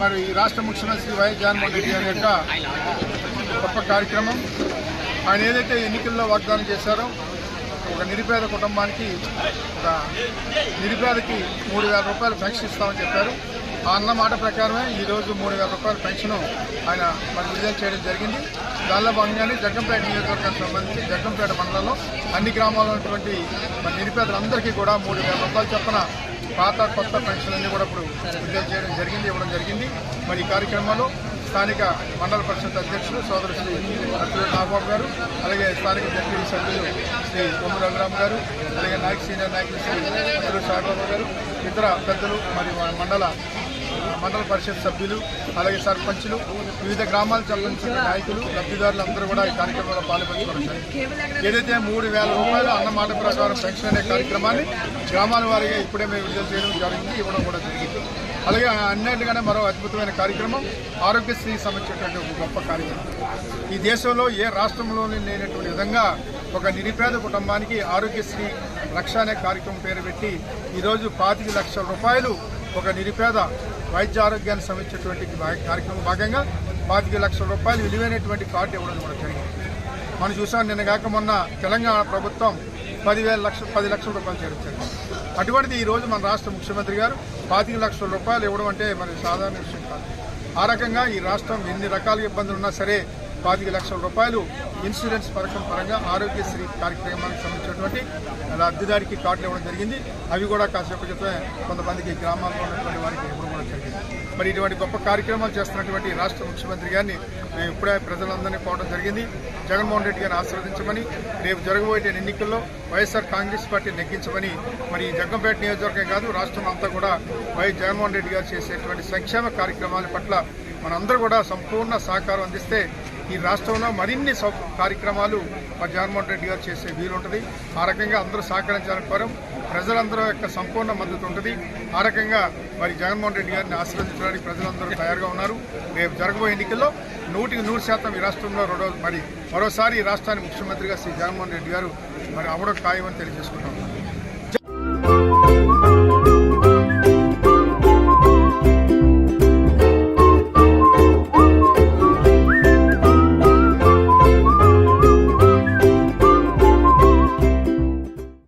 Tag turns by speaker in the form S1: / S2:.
S1: మరి ఈ రాష్ట్ర ముఖ్యమంత్రి వైఎస్ జగన్మోహన్ రెడ్డి గారి యొక్క గొప్ప కార్యక్రమం. ఆయన ఏదైతే ఎన్నికల్లో వాగ్దానం చేశారో ఒక నిరుపేద కుటుంబానికి ఒక నిరుపేదకి మూడు వేల రూపాయలు పెన్షన్ ఇస్తామని చెప్పారు. ఆ అన్న మాట ప్రకారమే ఈరోజు మూడు వేల రూపాయల పెన్షన్ ఆయన మరి విడుదల చేయడం జరిగింది. దానిలో భాగంగానే జగ్గంపేట నియోజకవర్గానికి సంబంధించి జగ్గంపేట మండలంలో అన్ని గ్రామాల్లో ఉన్నటువంటి మరి నిరుపేదలందరికీ కూడా మూడు వేల రూపాయలు చొప్పున పాత కొత్త పెన్షన్ అన్ని కూడా ఇప్పుడు విడుదల చేయడం జరిగింది ఇవ్వడం జరిగింది. మరి ఈ కార్యక్రమంలో స్థానిక మండల పరిషత్ అధ్యక్షులు సోదరు శ్రీ అర్జున నాగబాబు గారు అలాగే స్థానిక డిప్యూటీ సభ్యులు శ్రీ కొమ్మ రఘురామ్ గారు అలాగే నాయక్ సీనియర్ నాయకులు శ్రీ అర్జున సాయిబాబు గారు ఇతర పెద్దలు మరియు మండల మండల పరిషత్ సభ్యులు అలాగే సర్పంచులు వివిధ గ్రామాలకు సంబంధించిన నాయకులు లబ్ధిదారులు అందరూ కూడా ఈ కార్యక్రమంలో పాల్పంచుకోవడం ఏదైతే మూడు వేల రూపాయలు అన్నమాట ప్రకారం పెన్షన్ అనే కార్యక్రమాన్ని గ్రామాల వారిగా ఇప్పుడే మేము విడుదల చేయడం జరిగింది ఇవ్వడం కూడా జరిగింది. అలాగే అన్నిటిగానే మరో అద్భుతమైన కార్యక్రమం ఆరోగ్యశ్రీ సంబంధించినటువంటి ఒక గొప్ప కార్యక్రమం. ఈ దేశంలో ఏ రాష్ట్రంలోని లేనటువంటి విధంగా ఒక నిరుపేద కుటుంబానికి ఆరోగ్యశ్రీ రక్ష అనే కార్యక్రమం పేరు పెట్టి ఈరోజు పాతిక లక్షల రూపాయలు ఒక నిరుపేద వైద్య ఆరోగ్యాన్ని సంబంధించినటువంటి కార్యక్రమం భాగంగా పాతిక లక్షల రూపాయలు విలువైనటువంటి కార్డు ఇవ్వడం కూడా జరిగింది. మనం చూసాం నిన్న కాక మొన్న తెలంగాణ ప్రభుత్వం పదివేల లక్షల పది లక్షల రూపాయలు చేరుతుంది అటువంటిది ఈ రోజు మన రాష్ట్ర ముఖ్యమంత్రి గారు పాతిక లక్షల రూపాయలు ఇవ్వడం అంటే మరి సాధారణ విషయం కాదు. ఆ రకంగా ఈ రాష్ట్రం ఎన్ని రకాల ఇబ్బందులు ఉన్నా సరే పాతిక లక్షల రూపాయలు ఇన్సూరెన్స్ పథకం పరంగా ఆరోగ్యశ్రీ కార్యక్రమానికి సంబంధించినటువంటి లబ్ధిదారికి కార్డులు ఇవ్వడం జరిగింది. అవి కూడా కాసేపు చెప్తే కొంతమందికి గ్రామాల్లో ఉన్నటువంటి వారికి ఇవ్వడం కూడా జరిగింది. మరి ఇటువంటి గొప్ప కార్యక్రమాలు చేస్తున్నటువంటి రాష్ట్ర ముఖ్యమంత్రి గారిని మేము ఇప్పుడే ప్రజలందరినీ కోవడం జరిగింది. జగన్మోహన్ రెడ్డి గారిని ఆశీర్వదించమని రేపు జరగబోయే ఎన్నికల్లో వైఎస్ఆర్ కాంగ్రెస్ పార్టీ నెగ్గించమని మరి ఈ జగ్గంపేట నియోజకవర్గం కాదు రాష్ట్రం అంతా కూడా వైఎస్ జగన్మోహన్ రెడ్డి గారు చేసేటువంటి సంక్షేమ కార్యక్రమాల పట్ల మనందరూ కూడా సంపూర్ణ సహకారం అందిస్తే ఈ రాష్ట్రంలో మరిన్ని సౌ కార్యక్రమాలు మరి జగన్మోహన్ రెడ్డి గారు చేసే వీలుంటుంది. ఆ రకంగా అందరూ సహకరించాలని కోరం. ప్రజలందరూ యొక్క సంపూర్ణ మద్దతు ఉంటుంది. ఆ రకంగా మరి జగన్మోహన్ రెడ్డి గారిని ఆశీర్వదించడానికి ప్రజలందరూ తయారుగా ఉన్నారు. రేపు జరగబోయే ఎన్నికల్లో నూటికి నూరు శాతం ఈ రాష్ట్రంలో రెండో మరి మరోసారి ఈ రాష్ట్రానికి ముఖ్యమంత్రిగా శ్రీ జగన్మోహన్ రెడ్డి గారు మరి అవడం ఖాయమని తెలియజేసుకుంటాం